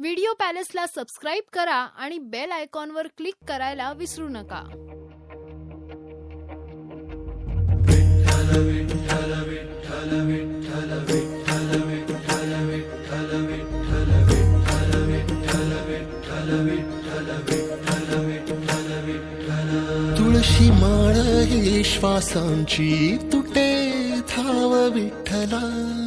Video पॅलेसला subscribe करा आणि bell आयकॉनवर क्लिक करायला विसरू नका. तुळशी माळ ही श्वासांची तुटे थाव विठ्ठला.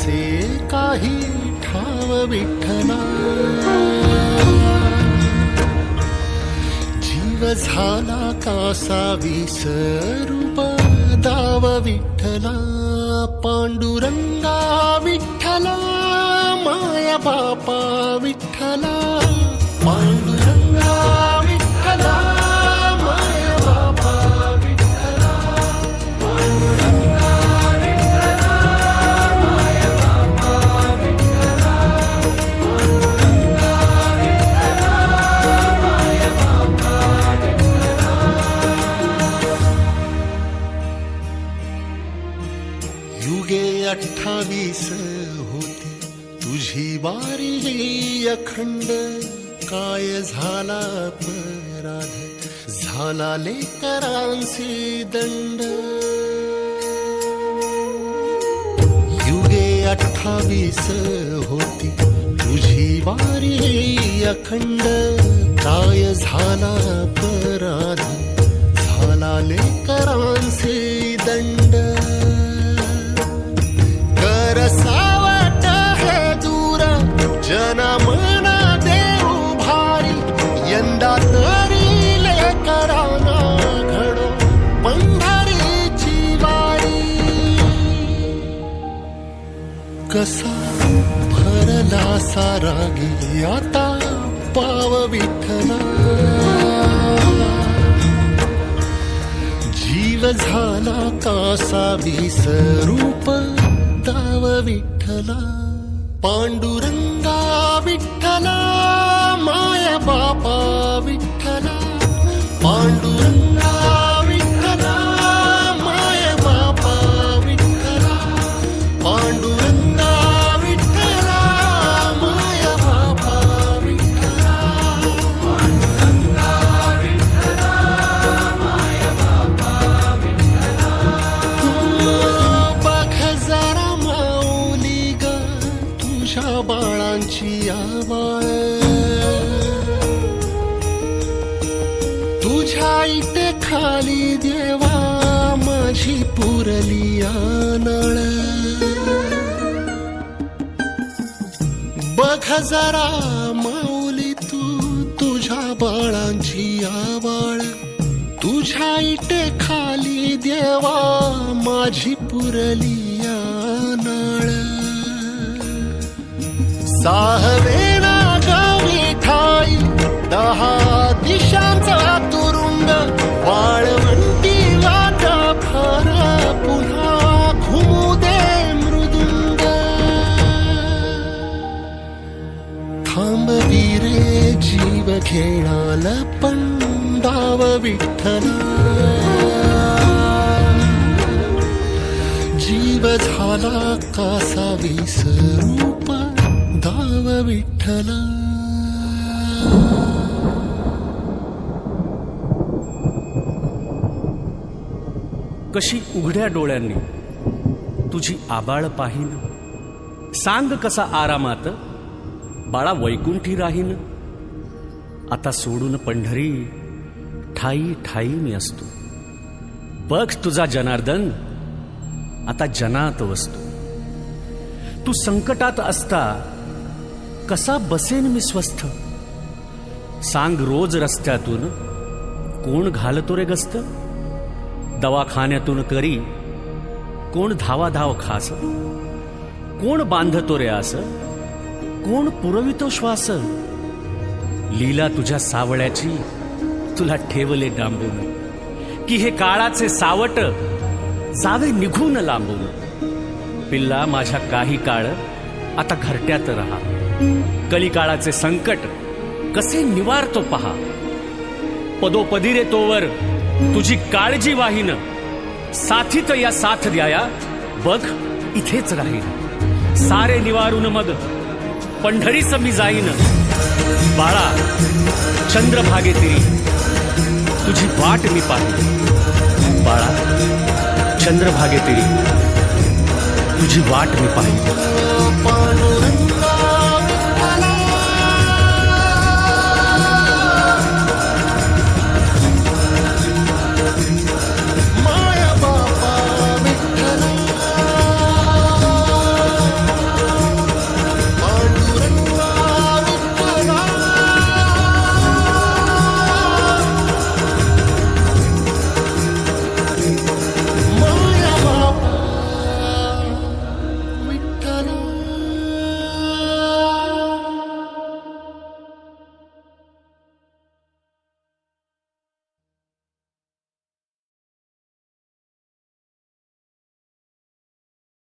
असे काही ठाव विठ्ठला. जीव झाला कासा विसरूप दाव विठ्ठला. पांडुरंगा विठ्ठला माया बापा विठ्ठला. युगे अठ्ठावीस होती. तुझी बारी अखंड काय झाला अपराध झाला लेकरांसी दंड. युगे अठ्ठावीस होती. तुझी वारी अखंड काय झाला अपराध झाला लेकरांचे दंड. कसा भरला सारा गे आता पाव विठ्ठला. जीव झाला कासा विसरूप दाव विठ्ठला. पांडुरंगा विठ्ठला माया बापा विठ्ठला. पांडुरंगा तुझ्या इथे खाली देवा माझी पुरली नळ बघ जरा माऊली तू तुझ्या बाळांची आवाळ. तुझ्या इटे खाली देवा माझी पुरली नाळ साहवेना गावी ठाई दहा मिळाल पंडाव विठ्ठला. जीव झाला कासा विसरूप दाव विठ्ठला. कशी उघड्या डोळ्यांनी तुझी आबाळ पाहीन? सांग कसा आरामात. बाळा वैकुंठी राहीन. आता सोडून पंढरी ठाई ठाई मी असतो. बघ तुझा जनार्दन आता जनात वसतो. तू संकटात असता कसा बसेन मी स्वस्थ? सांग रोज रस्त्यातून कोण घालतो रे गस्त? दवाखान्यातून करी कोण धावा धाव खास? कोण बांधतो रे आस? कोण पुरवितो श्वास? लीला तुझ्या सावळ्याची तुला ठेवले डांबून. की हे काळाचे सावट जावे निघून लांबून. पिल्ला माझ्या काही काळ आता घरट्यात राहा. कलिकाळाचे संकट कसे निवारतो पहा. पदोपदी रे तोवर तुझी काळजी वाहीन. साथीत या साथ द्याया बघ इथेच राहीन. सारे निवारून मग पंढरीस मी जाईन. बाळा चंद्रभागे तिरी। तुझी वाट मी पाहिली बाळा चंद्रभागे तिरी। तुझी बाट मी पाहिली